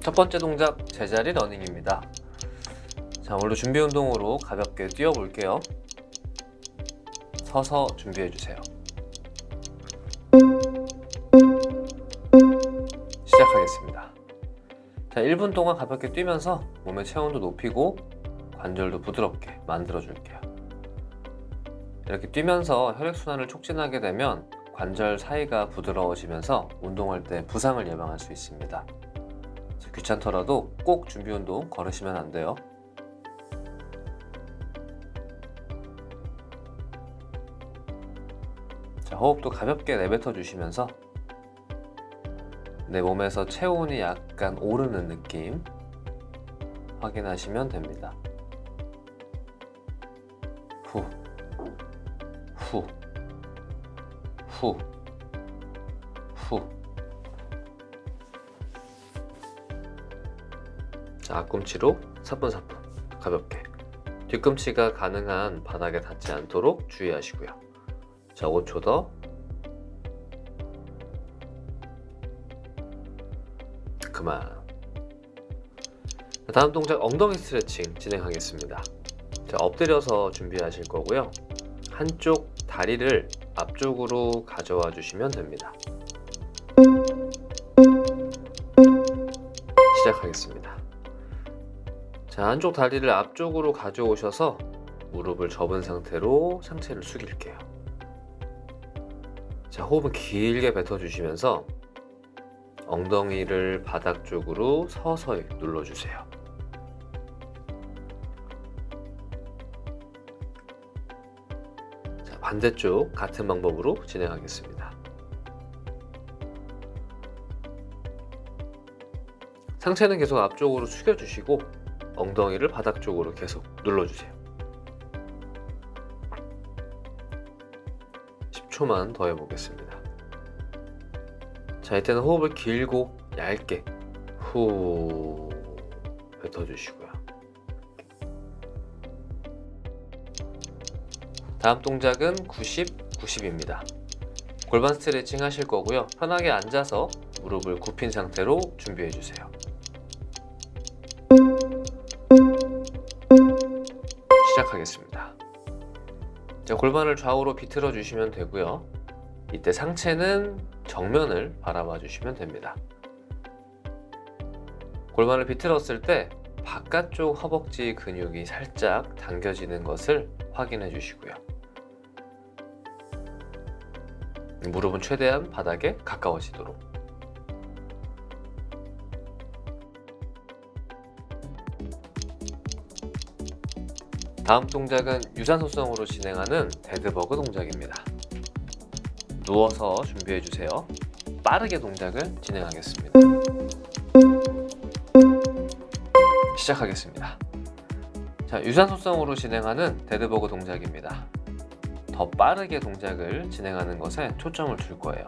첫 번째 동작 제자리 러닝입니다. 자, 오늘 준비 운동으로 가볍게 뛰어 볼게요. 서서 준비해 주세요. 시작하겠습니다. 자, 1분 동안 가볍게 뛰면서 몸의 체온도 높이고 관절도 부드럽게 만들어 줄게요. 이렇게 뛰면서 혈액순환을 촉진하게 되면 관절 사이가 부드러워지면서 운동할 때 부상을 예방할 수 있습니다. 귀찮더라도 꼭 준비 운동 걸으시면 안 돼요. 자, 호흡도 가볍게 내뱉어 주시면서 내 몸에서 체온이 약간 오르는 느낌 확인하시면 됩니다. 자, 앞꿈치로 사뿐사뿐 가볍게. 뒤꿈치가 가능한 바닥에 닿지 않도록 주의하시고요. 자, 5초 더. 그만. 자, 다음 동작 엉덩이 스트레칭 진행하겠습니다. 자, 엎드려서 준비하실 거고요. 한쪽 다리를 앞쪽으로 가져와 주시면 됩니다. 시작하겠습니다. 자, 한쪽 다리를 앞쪽으로 가져오셔서 무릎을 접은 상태로 상체를 숙일게요. 자, 호흡은 길게 뱉어주시면서 엉덩이를 바닥 쪽으로 서서히 눌러주세요. 자, 반대쪽 같은 방법으로 진행하겠습니다. 상체는 계속 앞쪽으로 숙여주시고 엉덩이를 바닥 쪽으로 계속 눌러주세요. 10초만 더 해보겠습니다. 자, 이때는 호흡을 길고 얇게 후 뱉어주시고요. 다음 동작은 90, 90입니다. 골반 스트레칭 하실 거고요. 편하게 앉아서 무릎을 굽힌 상태로 준비해 주세요. 골반을 좌우로 비틀어 주시면 되고요. 이때 상체는 정면을 바라봐 주시면 됩니다. 골반을 비틀었을 때 바깥쪽 허벅지 근육이 살짝 당겨지는 것을 확인해 주시고요. 무릎은 최대한 바닥에 가까워지도록. 다음 동작은 유산소성으로 진행하는 데드버그 동작입니다. 누워서 준비해 주세요. 빠르게 동작을 진행하겠습니다. 시작하겠습니다. 자, 유산소성으로 진행하는 데드버그 동작입니다. 더 빠르게 동작을 진행하는 것에 초점을 둘 거예요.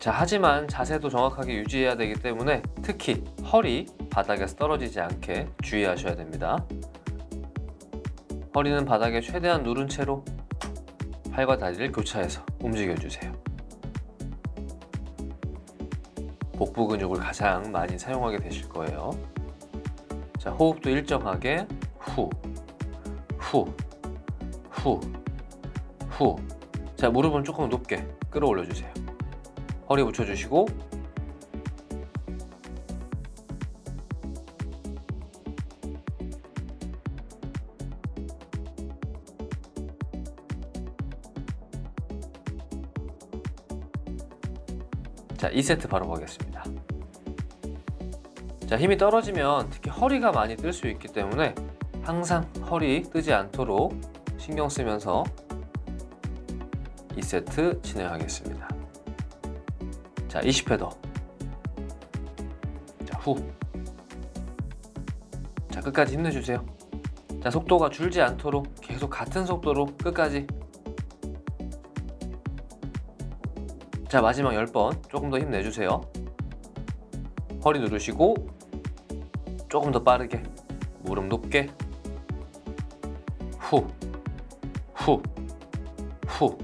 자, 하지만 자세도 정확하게 유지해야 되기 때문에 특히 허리 바닥에서 떨어지지 않게 주의하셔야 됩니다. 허리는 바닥에 최대한 누른 채로 팔과 다리를 교차해서 움직여 주세요. 복부 근육을 가장 많이 사용하게 되실 거예요. 자, 호흡도 일정하게 후, 후, 후, 후. 자, 무릎은 조금 높게 끌어올려 주세요. 허리 붙여 주시고 자, 2세트 바로 가겠습니다. 자, 힘이 떨어지면 특히 허리가 많이 뜰 수 있기 때문에 항상 허리 뜨지 않도록 신경 쓰면서 2세트 진행하겠습니다. 자, 20회 더. 자, 후. 자, 끝까지 힘내주세요. 자, 속도가 줄지 않도록 계속 같은 속도로 끝까지. 자, 마지막 10번. 조금 더 힘내주세요. 허리 누르시고, 조금 더 빠르게. 무릎 높게. 후. 후. 후.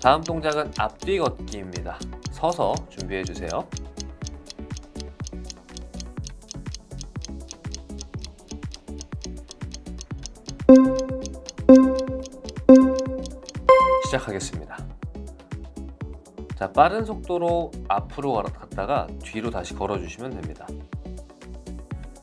다음 동작은 앞뒤 걷기입니다. 서서 준비해 주세요. 시작하겠습니다. 자, 빠른 속도로 앞으로 갔다가 뒤로 다시 걸어 주시면 됩니다.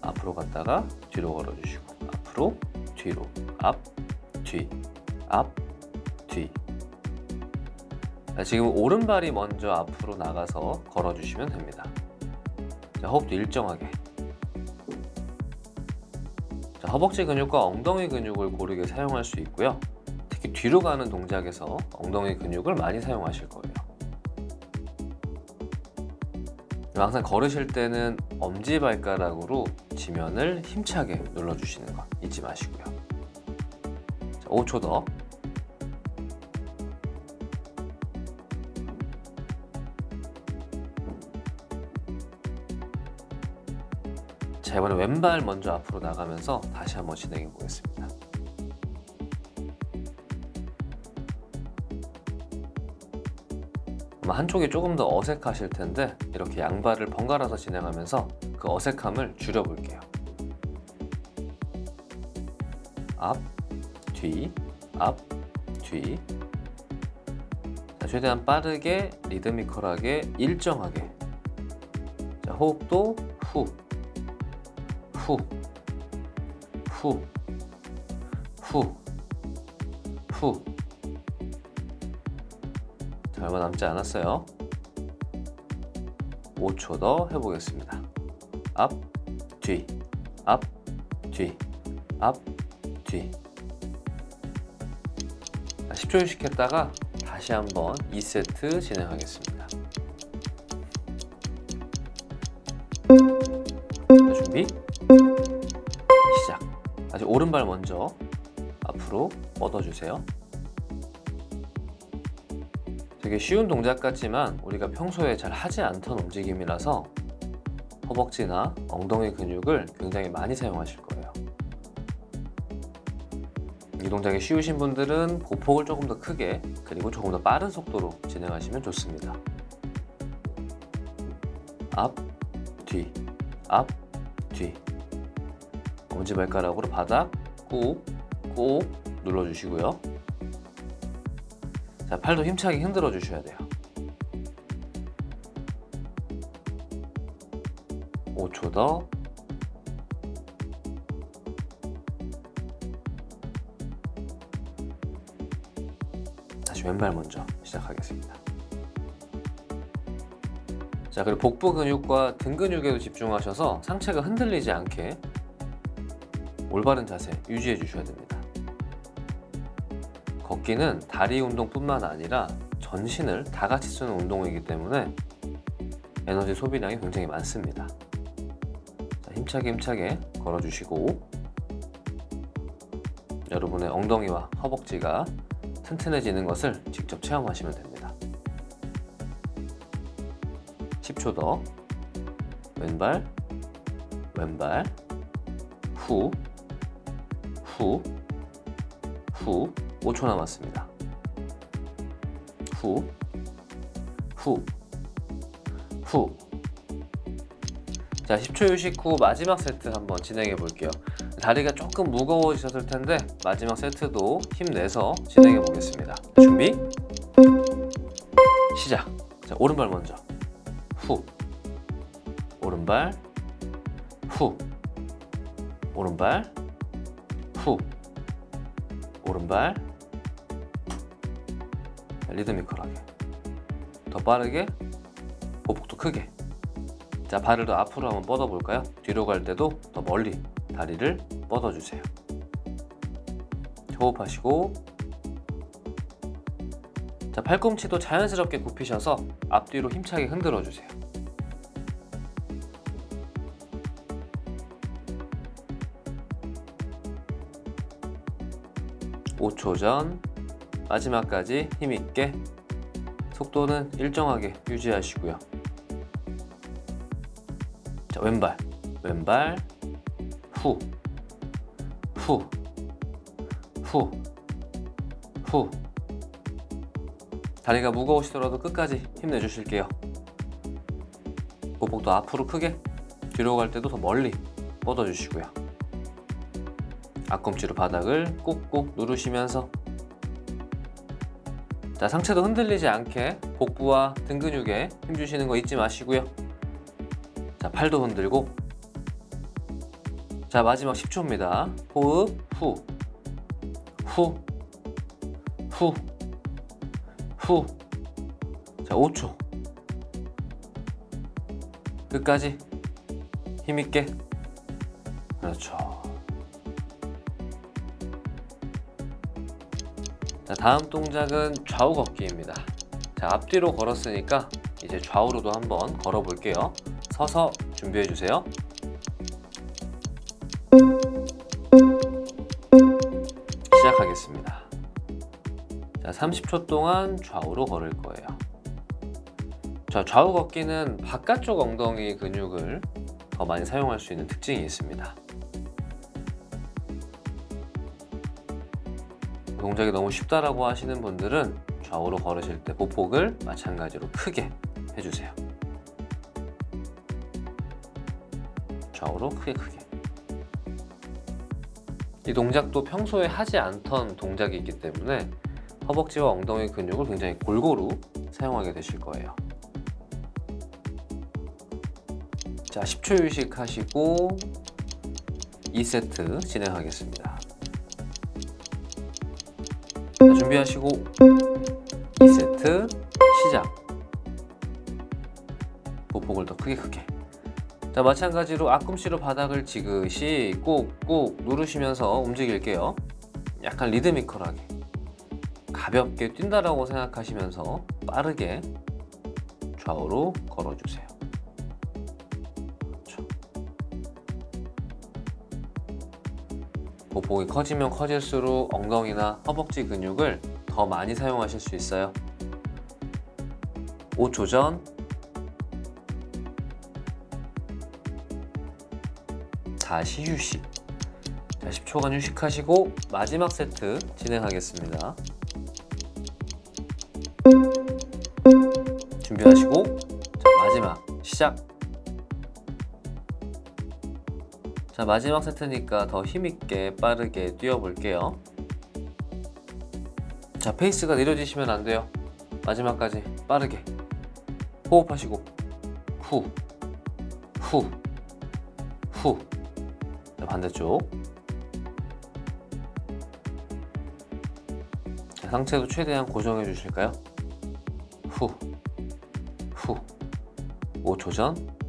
앞으로 갔다가 뒤로 걸어 주시고 앞으로 뒤로 앞 뒤, 앞, 뒤. 자, 지금 오른발이 먼저 앞으로 나가서 걸어주시면 됩니다. 자, 호흡도 일정하게. 자, 허벅지 근육과 엉덩이 근육을 고르게 사용할 수 있고요. 특히 뒤로 가는 동작에서 엉덩이 근육을 많이 사용하실 거예요. 항상 걸으실 때는 엄지발가락으로 지면을 힘차게 눌러주시는 거 잊지 마시고요. 자, 5초 더. 자, 이번에 왼발 먼저 앞으로 나가면서 다시 한번 진행해 보겠습니다. 아마 한쪽이 조금 더 어색하실 텐데 이렇게 양발을 번갈아서 진행하면서 그 어색함을 줄여볼게요. 앞, 뒤, 앞, 뒤. 자, 최대한 빠르게 리드미컬하게 일정하게. 자, 호흡도 후, 후, 후, 후, 후. 자, 얼마 남지 않았어요. 5초 더 해보겠습니다. 앞, 뒤, 앞, 뒤, 앞, 뒤. 자, 10초 휴식했다가 다시 한번 2세트 진행하겠습니다. 자, 준비. 시작. 다시 오른발 먼저 앞으로 뻗어주세요. 되게 쉬운 동작 같지만 우리가 평소에 잘 하지 않던 움직임이라서 허벅지나 엉덩이 근육을 굉장히 많이 사용하실 거예요. 이 동작이 쉬우신 분들은 보폭을 조금 더 크게 그리고 조금 더 빠른 속도로 진행하시면 좋습니다. 앞, 뒤, 앞, 뒤. 엄지발가락으로 바닥 꾹, 꾹 눌러주시고요. 자, 팔도 힘차게 흔들어 주셔야 돼요. 5초 더. 다시 왼발 먼저 시작하겠습니다. 자, 그리고 복부 근육과 등 근육에도 집중하셔서 상체가 흔들리지 않게 올바른 자세 유지해 주셔야 됩니다. 걷기는 다리 운동뿐만 아니라 전신을 다 같이 쓰는 운동이기 때문에 에너지 소비량이 굉장히 많습니다. 자, 힘차게 힘차게 걸어주시고 여러분의 엉덩이와 허벅지가 튼튼해지는 것을 직접 체험하시면 됩니다. 10초 더 왼발 왼발 후 후, 후, 5초 남았습니다. 후, 후, 후. 자, 10초 휴식 후 마지막 세트 한번 진행해 볼게요. 다리가 조금 무거워지셨을 텐데 마지막 세트도 힘내서 진행해 보겠습니다. 준비, 시작. 자, 오른발 먼저. 후, 오른발, 후, 오른발, 후 오른발 리드미컬하게 더 빠르게 보폭도 크게. 자 발을 더 앞으로 한번 뻗어 볼까요? 뒤로 갈 때도 더 멀리 다리를 뻗어 주세요. 호흡하시고. 자 팔꿈치도 자연스럽게 굽히셔서 앞뒤로 힘차게 흔들어 주세요. 5초 전 마지막까지 힘있게 속도는 일정하게 유지하시고요. 자, 왼발, 왼발, 후, 후, 후, 후. 다리가 무거우시더라도 끝까지 힘내주실게요. 보폭도 앞으로 크게, 뒤로 갈 때도 더 멀리 뻗어주시고요. 앞꿈치로 바닥을 꾹꾹 누르시면서 자, 상체도 흔들리지 않게 복부와 등 근육에 힘 주시는 거 잊지 마시고요. 자, 팔도 흔들고 자, 마지막 10초입니다. 호흡 후. 후. 후. 후. 자, 5초. 끝까지 힘 있게. 그렇죠. 자, 다음 동작은 좌우 걷기입니다. 자, 앞뒤로 걸었으니까 이제 좌우로도 한번 걸어 볼게요. 서서 준비해 주세요. 시작하겠습니다. 자, 30초 동안 좌우로 걸을 거예요. 자, 좌우 걷기는 바깥쪽 엉덩이 근육을 더 많이 사용할 수 있는 특징이 있습니다. 동작이 너무 쉽다라고 하시는 분들은 좌우로 걸으실 때 보폭을 마찬가지로 크게 해주세요. 좌우로 크게 크게. 이 동작도 평소에 하지 않던 동작이기 때문에 허벅지와 엉덩이 근육을 굉장히 골고루 사용하게 되실 거예요. 자, 10초 휴식하시고 2세트 진행하겠습니다. 준비하시고 2세트 시작. 보폭을 더 크게 크게. 자, 마찬가지로 앞꿈치로 바닥을 지그시 꾹꾹 누르시면서 움직일게요. 약간 리드미컬하게. 가볍게 뛴다라고 생각하시면서 빠르게 좌우로 걸어주세요. 보폭이 커지면 커질수록 엉덩이나 허벅지 근육을 더 많이 사용하실 수 있어요. 5초 전 다시 휴식. 자, 10초간 휴식하시고 마지막 세트 진행하겠습니다. 준비하시고 자, 마지막 시작. 자, 마지막 세트니까 더 힘있게 빠르게 뛰어볼게요. 자, 페이스가 느려지시면 안 돼요. 마지막까지 빠르게 호흡하시고 후, 후, 후. 자, 반대쪽. 자, 상체도 최대한 고정해 주실까요? 후, 후. 5초 전.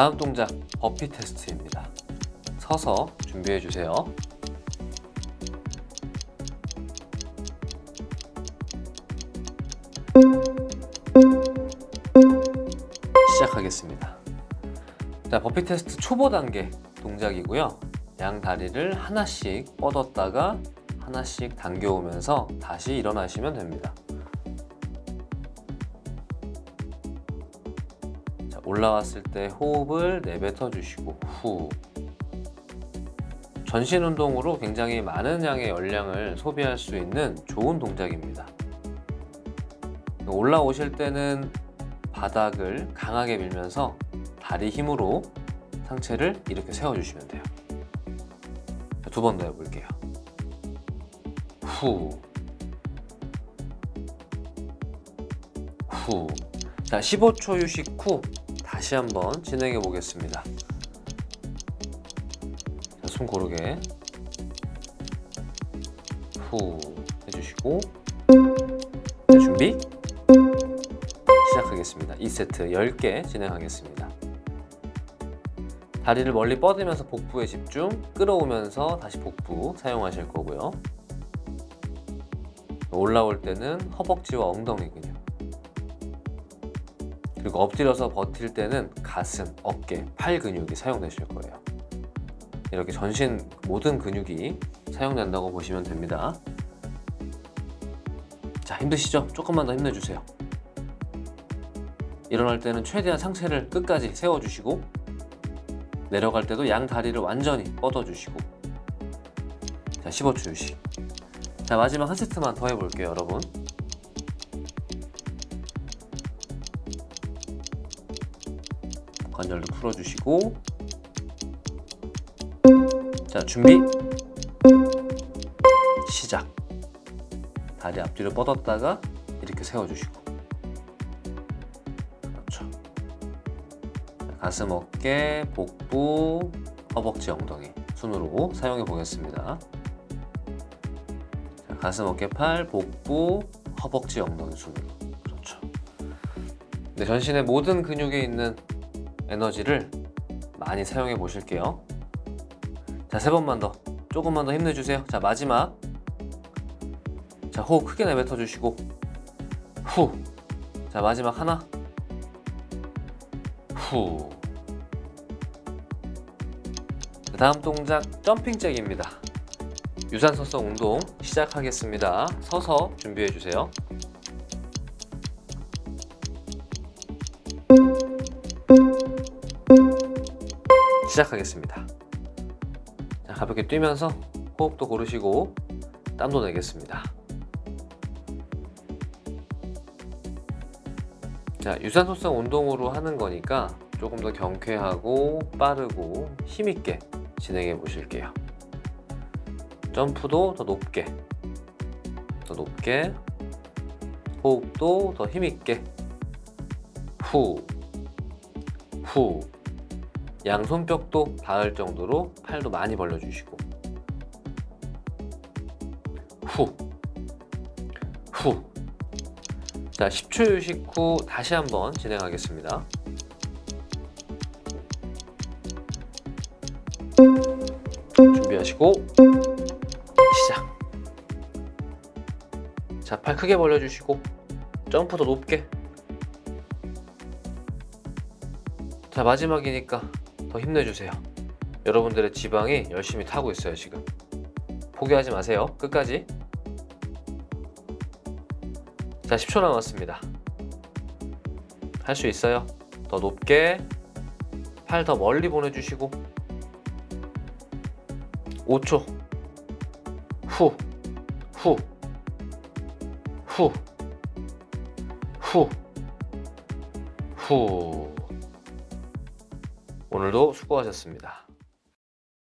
다음 동작 버피 테스트입니다. 서서 준비해 주세요. 시작하겠습니다. 자, 버피 테스트 초보 단계 동작이고요. 양 다리를 하나씩 뻗었다가 하나씩 당겨오면서 다시 일어나시면 됩니다. 올라왔을 때 호흡을 내뱉어 주시고 후. 전신 운동으로 굉장히 많은 양의 열량을 소비할 수 있는 좋은 동작입니다. 올라오실 때는 바닥을 강하게 밀면서 다리 힘으로 상체를 이렇게 세워주시면 돼요. 두 번 더 해볼게요. 후. 후. 자, 15초 휴식 후 다시 한번 진행해 보겠습니다. 자, 숨 고르게. 후. 해주시고. 자, 준비. 시작하겠습니다. 2세트 10개 진행하겠습니다. 다리를 멀리 뻗으면서 복부에 집중, 끌어오면서 다시 복부 사용하실 거고요. 올라올 때는 허벅지와 엉덩이 근육. 그리고 엎드려서 버틸 때는 가슴, 어깨, 팔 근육이 사용되실 거예요. 이렇게 전신 모든 근육이 사용된다고 보시면 됩니다. 자, 힘드시죠? 조금만 더 힘내주세요. 일어날 때는 최대한 상체를 끝까지 세워주시고 내려갈 때도 양 다리를 완전히 뻗어주시고 자 15초 휴식 자 마지막 한 세트만 더 해볼게요 여러분 관절도 풀어주시고. 자 준비. 시작. 다리 앞뒤로 뻗었다가 이렇게 세워주시고. 그렇죠. 자, 가슴 어깨 복부 허벅지 엉덩이 순으로 사용해 보겠습니다. 자, 가슴 어깨 팔 복부 허벅지 엉덩이 순으로. 그렇죠. 네, 전신의 모든 근육에 있는 에너지를 많이 사용해 보실게요. 자 세 번만 더. 조금만 더 힘내주세요. 자 마지막. 자 호흡 크게 내뱉어 주시고. 후. 자 마지막 하나. 후. 다음 동작 점핑 잭입니다. 유산소성 운동 시작하겠습니다. 서서 준비해 주세요 시작하겠습니다 자, 가볍게 뛰면서 호흡도 고르시고 땀도 내겠습니다. 자, 유산소성 운동으로 하는 거니까 조금 더 경쾌하고 빠르고 힘있게 진행해 보실게요. 점프도 더 높게, 더 높게, 호흡도 더 힘있게, 후, 후, 양손뼉도 닿을 정도로 팔도 많이 벌려주시고 후, 후. 자, 10초 휴식 후 다시 한번 진행하겠습니다. 준비하시고 시작. 자, 팔 크게 벌려주시고 점프 더 높게. 자, 마지막이니까 더 힘내주세요. 여러분들의 지방이 열심히 타고 있어요, 지금. 포기하지 마세요. 끝까지. 자, 10초 남았습니다. 할 수 있어요. 더 높게. 팔 더 멀리 보내주시고. 5초. 후. 후. 후. 후. 후. 오늘도 수고하셨습니다.